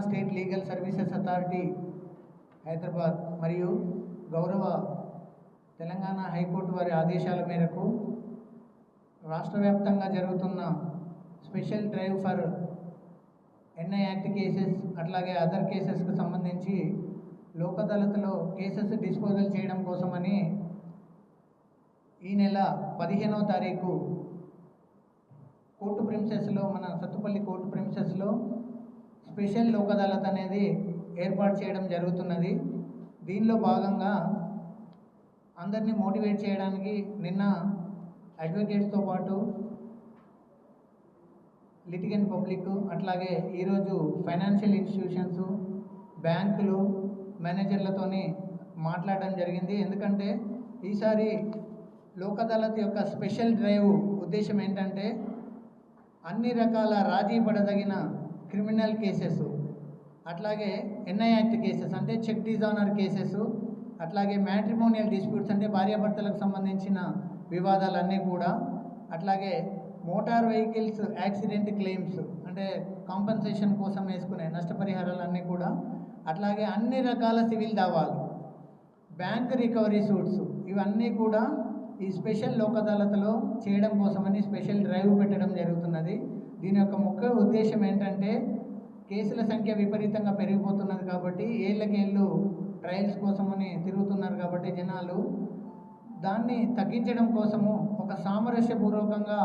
State legal services authority Hyderabad మరియు గౌరవ Telangana high court వారి ఆదేశాల మేరకు రాష్ట్ర వ్యాప్తంగా జరుగుతున్న special drive for NI act cases అట్లాగే అదర్ కేసెస్కి సంబంధించి లోక్ అదాలత్లో కేసెస్ డిస్పోజల్ చేయడం కోసమని ఈ నెల పదిహేనవ తారీఖు కోర్టు ప్రిన్సెస్లో మన సత్తుపల్లి కోర్టు ప్రిన్సెస్లో స్పెషల్ లోక్ అదాలత్ అనేది ఏర్పాటు చేయడం జరుగుతున్నది. దీనిలో భాగంగా అందరినీ మోటివేట్ చేయడానికి నిన్న అడ్వకేట్స్తో పాటు లిటిగన్ పబ్లిక్ అట్లాగే ఈరోజు ఫైనాన్షియల్ ఇన్స్టిట్యూషన్స్ బ్యాంకులు మేనేజర్లతోని మాట్లాడడం జరిగింది. ఎందుకంటే ఈసారి లోక్ అదాలత్ యొక్క స్పెషల్ డ్రైవ్ ఉద్దేశం ఏంటంటే అన్ని రకాల రాజీ పడదగిన క్రిమినల్ కేసెస్ అట్లాగే ఎన్ఐ యాక్ట్ కేసెస్ అంటే చెక్ డిజానర్ కేసెస్ అట్లాగే మ్యాట్రిమోనియల్ డిస్ప్యూట్స్ అంటే భార్యాభర్తలకు సంబంధించిన వివాదాలన్నీ కూడా అట్లాగే మోటార్ వెహికల్స్ యాక్సిడెంట్ క్లెయిమ్స్ అంటే కాంపన్సేషన్ కోసం వేసుకునే నష్టపరిహారాలన్నీ కూడా అట్లాగే అన్ని రకాల సివిల్ దావాలు బ్యాంక్ రికవరీ సూట్స్ ఇవన్నీ కూడా ఈ స్పెషల్ లోక్ అదాలత్లో చేయడం కోసమని స్పెషల్ డ్రైవ్ పెట్టడం జరుగుతున్నది. దీని యొక్క ముఖ్య ఉద్దేశం ఏంటంటే కేసుల సంఖ్య విపరీతంగా పెరిగిపోతున్నది కాబట్టి ఏళ్ళకేళ్ళు ట్రయల్స్ కోసమని తిరుగుతున్నారు కాబట్టి జనాలు. దాన్ని తగ్గించడం కోసము ఒక సామరస్యపూర్వకంగా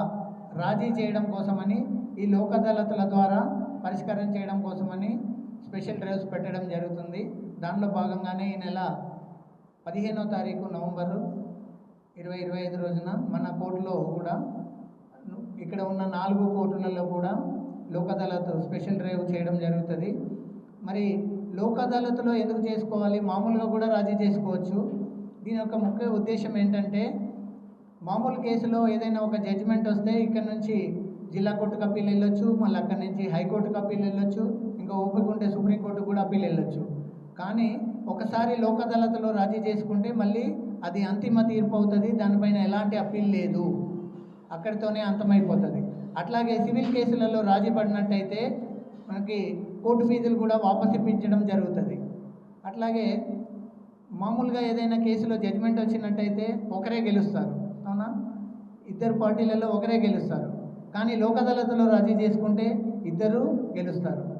రాజీ చేయడం కోసమని ఈ లోక్ అదాలతుల ద్వారా పరిష్కారం చేయడం కోసమని స్పెషల్ డ్రైవ్స్ పెట్టడం జరుగుతుంది. దానిలో భాగంగానే ఈ నెల పదిహేనో తారీఖు నవంబరు ఇరవై ఇరవై ఐదు రోజున మన కోర్టులో కూడా ఇక్కడ ఉన్న నాలుగు కోర్టులలో కూడా లోక్ అదాలత్ స్పెషల్ డ్రైవ్ చేయడం జరుగుతుంది. మరి లోక్ అదాలత్లో ఎందుకు చేసుకోవాలి? మామూలుగా కూడా రాజీ చేసుకోవచ్చు. దీని యొక్క ముఖ్య ఉద్దేశం ఏంటంటే మామూలు కేసులో ఏదైనా ఒక జడ్జిమెంట్ వస్తే ఇక్కడ నుంచి జిల్లా కోర్టుకు అప్పీల్ వెళ్ళొచ్చు మళ్ళీ అక్కడి నుంచి హైకోర్టుకు అప్పీల్ వెళ్ళొచ్చు ఇంకా ఓపిక ఉంటే సుప్రీంకోర్టుకు కూడా అప్పీల్ వెళ్ళొచ్చు. కానీ ఒకసారి లోక్ అదాలత్లో రాజీ చేసుకుంటే మళ్ళీ అది అంతిమ తీర్పు అవుతుంది దానిపైన ఎలాంటి అప్పీల్ లేదు. అక్కడితోనే అంతమైపోతుంది. అట్లాగే సివిల్ కేసులలో రాజీ పడినట్టయితే మనకి కోర్టు ఫీజులు కూడా వాపస్ ఇప్పించడం జరుగుతుంది. అట్లాగే మామూలుగా ఏదైనా కేసులో జడ్జిమెంట్ వచ్చినట్టయితే ఒకరే గెలుస్తారు. అవునా? ఇద్దరు పార్టీలలో ఒకరే గెలుస్తారు. కానీ లోక్ అదాలత్లో రాజీ చేసుకుంటే ఇద్దరు గెలుస్తారు.